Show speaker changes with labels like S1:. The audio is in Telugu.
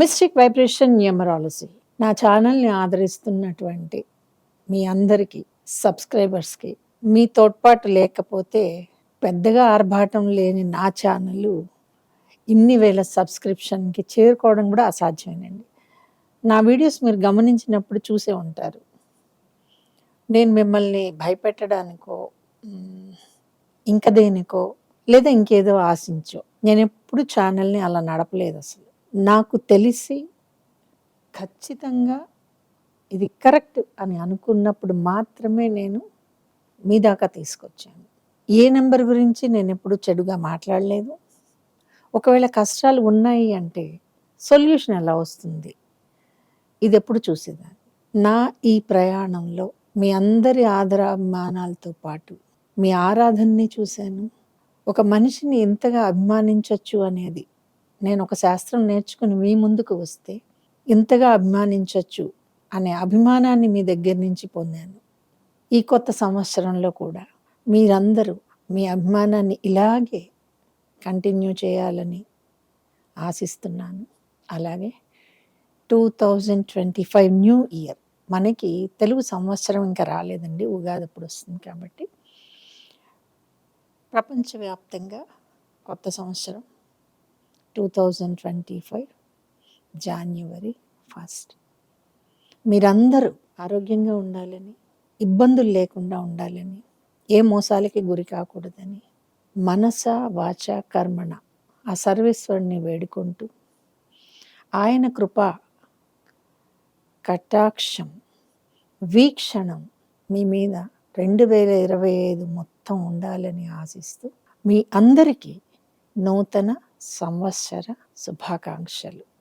S1: Mystic vibration numerology. నా ఛానల్ని ఆదరిస్తున్నటువంటి మీ అందరికీ సబ్స్క్రైబర్స్కి మీ తోడ్పాటు లేకపోతే పెద్దగా ఆర్భాటం లేని నా ఛానల్ ఇన్ని వేల సబ్స్క్రిప్షన్కి చేరుకోవడం కూడా అసాధ్యమేనండి. నా వీడియోస్ మీరు గమనించినప్పుడు చూసే ఉంటారు. నేను మిమ్మల్ని భయపెట్టడానికో ఇంకా దేనికో లేదా ఇంకేదో ఆశించో. నేను ఎప్పుడు ఛానల్ని అలా నడపలేదు అసలు. నాకు తెలిసి ఖచ్చితంగా ఇది కరెక్ట్ అని అనుకున్నప్పుడు మాత్రమే నేను మీ దాకా తీసుకొచ్చాను. ఏ నెంబర్ గురించి నేను ఎప్పుడు చెడుగా మాట్లాడలేదు. ఒకవేళ కష్టాలు ఉన్నాయి అంటే సొల్యూషన్ ఎలా వస్తుంది? ఇది ఎప్పుడు చూసేదాన్ని. నా ఈ ప్రయాణంలో మీ అందరి ఆదరాభిమానాలతో పాటు మీ ఆరాధనని చూశాను. ఒక మనిషిని ఎంతగా అభిమానించవచ్చు అనేది నేను ఒక శాస్త్రం నేర్చుకుని మీ ముందుకు వస్తే ఇంతగా అభిమానించవచ్చు అనే అభిమానాన్ని మీ దగ్గర నుంచి పొందాను. ఈ కొత్త సంవత్సరంలో కూడా మీరందరూ మీ అభిమానాన్ని ఇలాగే కంటిన్యూ చేయాలని ఆశిస్తున్నాను. అలాగే two thousand twenty five new year మనకి తెలుగు సంవత్సరం ఇంకా రాలేదండి ఉగాది అప్పుడు వస్తుంది కాబట్టి ప్రపంచవ్యాప్తంగా కొత్త సంవత్సరం two thousand twenty five January first మీరందరూ ఆరోగ్యంగా ఉండాలని ఇబ్బందులు లేకుండా ఉండాలని ఏ మోసాలకి గురి కాకూడదని మనస వాచ కర్మణ ఆ సర్వేశ్వరుణ్ణి వేడుకుంటూ ఆయన కృప కటాక్షం వీక్షణం మీ మీద రెండు వేల ఇరవై ఐదు మొత్తం ఉండాలని ఆశిస్తూ మీ అందరికీ నూతన సంవత్సర శుభాకాంక్షలు.